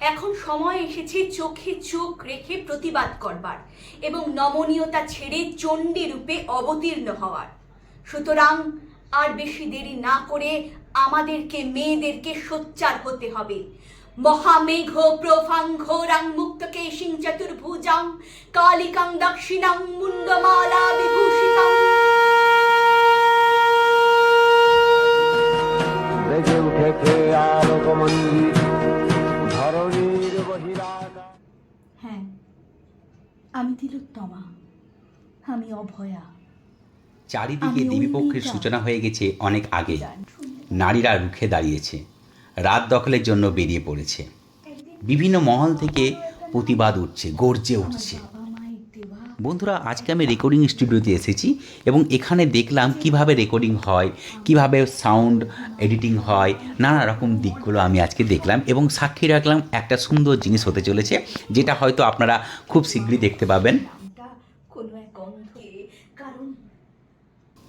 এখন সময় এসেছে চোখে চোখ রেখে প্রতিবাদ করবার এবং নমনীয়তা ছেড়ে চণ্ডী রূপে অবতীর্ণ হওয়ার। সুতরাং আর বেশি দেরি না করে আমাদেরকে, মেয়েদেরকে সোচ্চার হতে হবে। মহামেঘ প্রফাঙ্ঘোরাং মুক্তকেশিং চতুর্ভুজাং, কালিকাং দক্ষিণাং মুন্ডমালা বিভূষিতাং। আমি তিলোত্তমা। আমি অভয়া। চারিদিকে দেবীপক্ষের সূচনা হয়ে গেছে অনেক আগে। নারীরা রুখে দাঁড়িয়েছে। রাত দখলের জন্য বেরিয়ে পড়েছে। বিভিন্ন মহল থেকে প্রতিবাদ উঠছে গর্জে উঠছে। বন্ধুরা, আজকে আমি রেকর্ডিং স্টুডিওতে এসেছি এবং এখানে দেখলাম কীভাবে রেকর্ডিং হয়, কীভাবে সাউন্ড এডিটিং হয়, নানা রকম দিকগুলো আমি আজকে দেখলাম এবং সাক্ষী রাখলাম একটা সুন্দর জিনিস হতে চলেছে, যেটা হয়তো আপনারা খুব শীঘ্রই দেখতে পাবেন।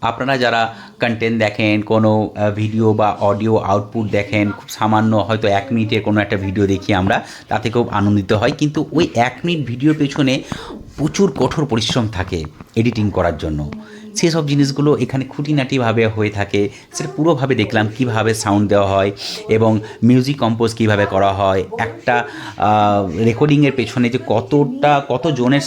আপনারা যারা কন্টেন্ট দেখেন, কোনো ভিডিও বা অডিও আউটপুট দেখেন, খুব সামান্য হয়তো এক মিনিটের কোনো একটা ভিডিও দেখি আমরা, তাতে খুব আনন্দিত হয়। কিন্তু ওই এক মিনিট ভিডিওর পেছনে প্রচুর কঠোর পরিশ্রম থাকে এডিটিং করার জন্য। সেসব জিনিসগুলো এখানে খুঁটিনাটিভাবে হয়ে থাকে। সেটা পুরোভাবে দেখলাম কীভাবে সাউন্ড দেওয়া হয় এবং মিউজিক কম্পোজ কীভাবে করা হয়। একটা রেকর্ডিংয়ের পেছনে যে কতটা কত জনের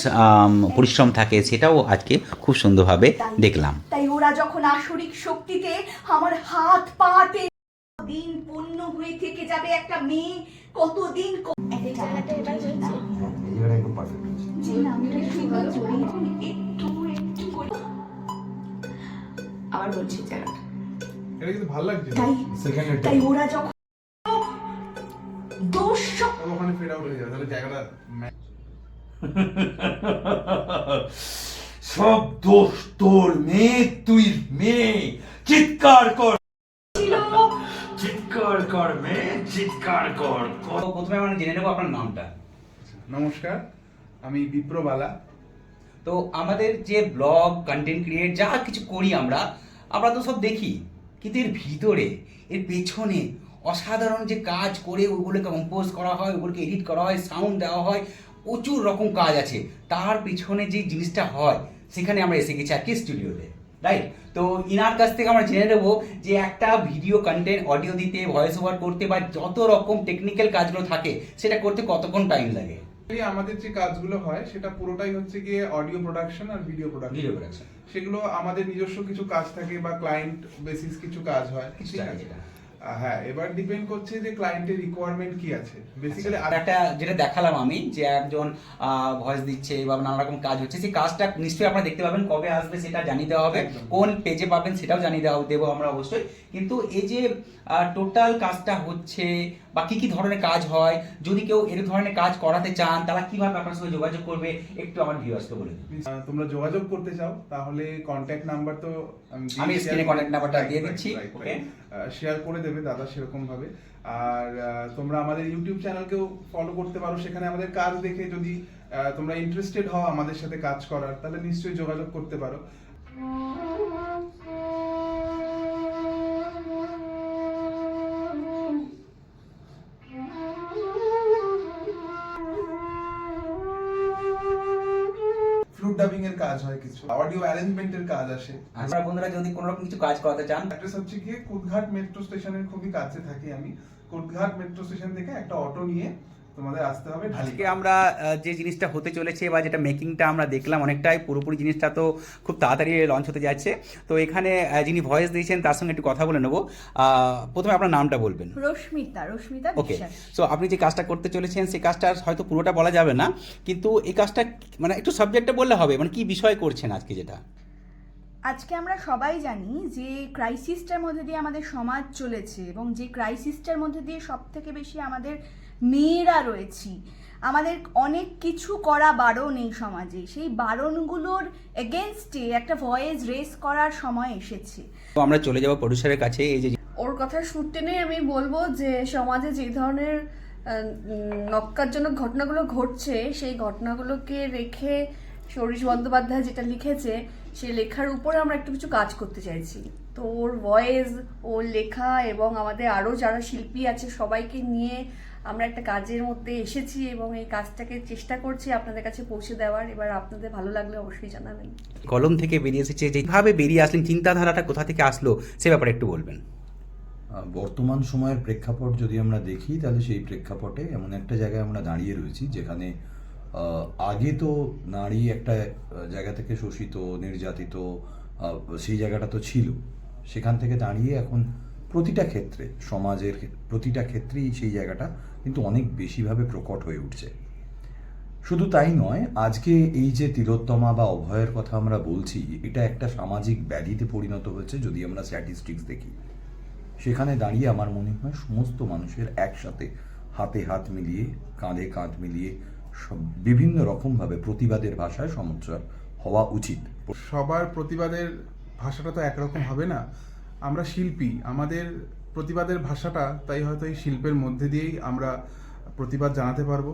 পরিশ্রম থাকে সেটাও আজকে খুব সুন্দরভাবে দেখলাম। তাই ওরা যখন আসরিক শক্তিতে আমার হাত পাতে দিন পূর্ণ হয়ে থেকে যাবে একটা মেয়ে কতদিন একটা করে আবার বলছি জায়গাটা এটা কিন্তু ভালো লাগছে সেকেন্ড তাই ওরা যখন দোষ ওখানে ফেড আউট হয়ে যাবে তাহলে জায়গাটা সব দোষ তোর মেয়ে তুই মেয়ে। চিৎকার কর। চিৎকার কর মেয়ে চিৎকার কর কর। প্রথমে আমরা জেনে নেব আপনার নামটা। নমস্কার, আমি বিপ্রবালা তো আমাদের যে ব্লগ কন্টেন্ট ক্রিয়েট যা কিছু করি আমরা আমরা তো সব দেখি। কিন্তু এর ভিতরে, এর পেছনে অসাধারণ যে কাজ করে ওগুলোকে কম্পোজ করা হয়, ওগুলোকে এডিট করা হয় সাউন্ড দেওয়া হয়, প্রচুর রকম কাজ আছে। তার পেছনে যে জিনিসটা হয়, সেখানে আমরা এসে গেছি আর কি স্টুডিওতে রাইট তো ইনার কাছ থেকে আমরা জেনে নেব যে একটা ভিডিও কন্টেন্ট অডিও দিতে ভয়েস ওভার করতে বা যত রকম টেকনিক্যাল কাজগুলো থাকে, সেটা করতে কতক্ষণ টাইম লাগে? আমাদের যে কাজগুলো হয় সেটা পুরোটাই হচ্ছে গিয়ে অডিও প্রোডাকশন আর ভিডিও প্রোডাকশন। সেগুলো আমাদের নিজস্ব কিছু কাজ থাকে বা ক্লায়েন্ট বেসিস কিছু কাজ হয়। কিছু ঠিক আছে? হ্যাঁ এবার ডিপেন্ড করছে যে ক্লায়েন্টের রিকোয়ারমেন্ট কি আছে। বেসিক্যালি আর একটা যেটা দেখালাম আমি যে একজন ভয়েস দিচ্ছে বা নানা রকম কাজ হচ্ছে সেই কাজটা নিশ্চয়ই আপনারা দেখতে পাবেন কবে আসবে সেটা জানিয়ে দেওয়া হবে কোন পেজে পাবেন সেটাও জানিয়ে দেওয়া দেবো আমরা অবশ্যই। কিন্তু এই যে টোটাল কাজটা হচ্ছে বা কি কি ধরনের কাজ হয় যদি কেউ এর ধরনের কাজ করাতে চান তারা কীভাবে আপনার সঙ্গে যোগাযোগ করবে একটু আমার ভিউয়ার্সকে বলে দিন। তোমরা যোগাযোগ করতে চাও তাহলে কন্ট্যাক্ট নাম্বার তো আমি screen এ contact number টা দিয়ে দিচ্ছি, okay? শেয়ার করে দেবে দাদা সেরকম ভাবে। আর তোমরা আমাদের ইউটিউব চ্যানেলকেও ফলো করতে পারো। সেখানে আমাদের কাজ দেখে যদি তোমরা ইন্টারেস্টেড হও আমাদের সাথে কাজ করার, তাহলে নিশ্চয়ই যোগাযোগ করতে পারো। ডাবিং এর কাজ হয় কিছু অডিও অ্যারেঞ্জমেন্টের কাজ আসে। আপনারা বন্ধুরা যদি কোনো রকম কিছু কাজ করাতে চান অ্যাড্রেস হচ্ছে গিয়ে কুদঘাট মেট্রো স্টেশনের খুবই কাছে থাকি আমি। কুদঘাট মেট্রো স্টেশন থেকে একটা অটো নিয়ে তোমাদের আসতে হবে আজকে আমরা যে জিনিসটা হতে চলেছে বা যেটা মেকিংটা আমরা দেখলাম অনেকটাই পুরোপুরি জিনিসটা তো খুব তাড়াতাড়ি লঞ্চ হতে যাচ্ছে। তো এখানে যিনি ভয়েস দিয়েছেন তার সঙ্গে একটু কথা বলে নেব। প্রথমে আপনার নামটা বলবেন। রশ্মিতা রশ্মিতা ওকে সো আপনি যে কাজটা করতে চলেছেন সেই কাজটা হয়তো পুরোটা বলা যাবে না কিন্তু এই কাজটা মানে একটু সাবজেক্টটা বললে হবে মানে কি বিষয় করছেন আজকে যেটা? আজকে আমরা সবাই জানি যে ক্রাইসিসটার মধ্যে দিয়ে আমাদের সমাজ চলেছে এবং যে ক্রাইসিসটার মধ্যে দিয়ে সব থেকে বেশি আমাদের মেয়েরা রয়েছি। আমাদের অনেক কিছু করা বারণ এই সমাজে। সেই বারণগুলোর এগেনস্টে একটা ভয়েস রেস করার সময় এসেছে। আমরা চলে যাব প্রডিউসারের কাছে। এই যে ওর কথা সুর টেনে আমি বলব যে সমাজে যে ধরনের নক্কারজনক ঘটনাগুলো ঘটছে সেই ঘটনাগুলোকে রেখে সরিষ বন্দ্যোপাধ্যায় যেটা লিখেছে সেই লেখার উপরে আমরা একটু কিছু কাজ করতে চাইছি। তো ওর ভয়েস ওর লেখা এবং আমাদের আরও যারা শিল্পী আছে সবাইকে নিয়ে আমরা একটা কাজের মধ্যে এসেছি এবং এই কাজটাকে চেষ্টা করছি আপনাদের কাছে পৌঁছে দেওয়ার। এবার আপনাদের ভালো লাগলে অবশ্যই জানাবেন। কলম থেকে বেরিয়ে এসেছে যেভাবে বেরিয়ে আসলেন চিন্তাধারাটা কোথা থেকে আসলো সে ব্যাপারে একটু বলবেন। বর্তমান সময়ের প্রেক্ষাপট যদি আমরা দেখি তাহলে সেই প্রেক্ষাপটে এমন একটা জায়গায় আমরা দাঁড়িয়ে রয়েছি যেখানে আগে তো নারী একটা জায়গা থেকে শোষিত নির্যাতিত সেই জায়গাটা তো ছিল। সেখান থেকে দাঁড়িয়ে এখন প্রতিটা ক্ষেত্রে, সমাজের প্রতিটা ক্ষেত্রেই সেই জায়গাটা কিন্তু অনেক বেশিভাবে প্রকট হয়ে উঠছে। শুধু তাই নয়, আজকে এই যে তিলোত্তমা বা অভয়ের কথা আমরা বলছি, এটা একটা সামাজিক ব্যাধিতে পরিণত হয়েছে যদি আমরা স্ট্যাটিস্টিক্স দেখি। সেখানে দাঁড়িয়ে আমার মনে হয় সমস্ত মানুষের একসাথে হাতে হাত মিলিয়ে, কাঁধে কাঁধ মিলিয়ে সব- বিভিন্ন রকমভাবে প্রতিবাদের ভাষায় সমচ্চর হওয়া উচিত। সবার প্রতিবাদের ভাষাটা তো একরকম হবে না। আমরা শিল্পী, আমাদের প্রতিবাদের ভাষাটা তাই হয়তো এই শিল্পের মধ্যে দিয়েই আমরা প্রতিবাদ জানাতে পারব।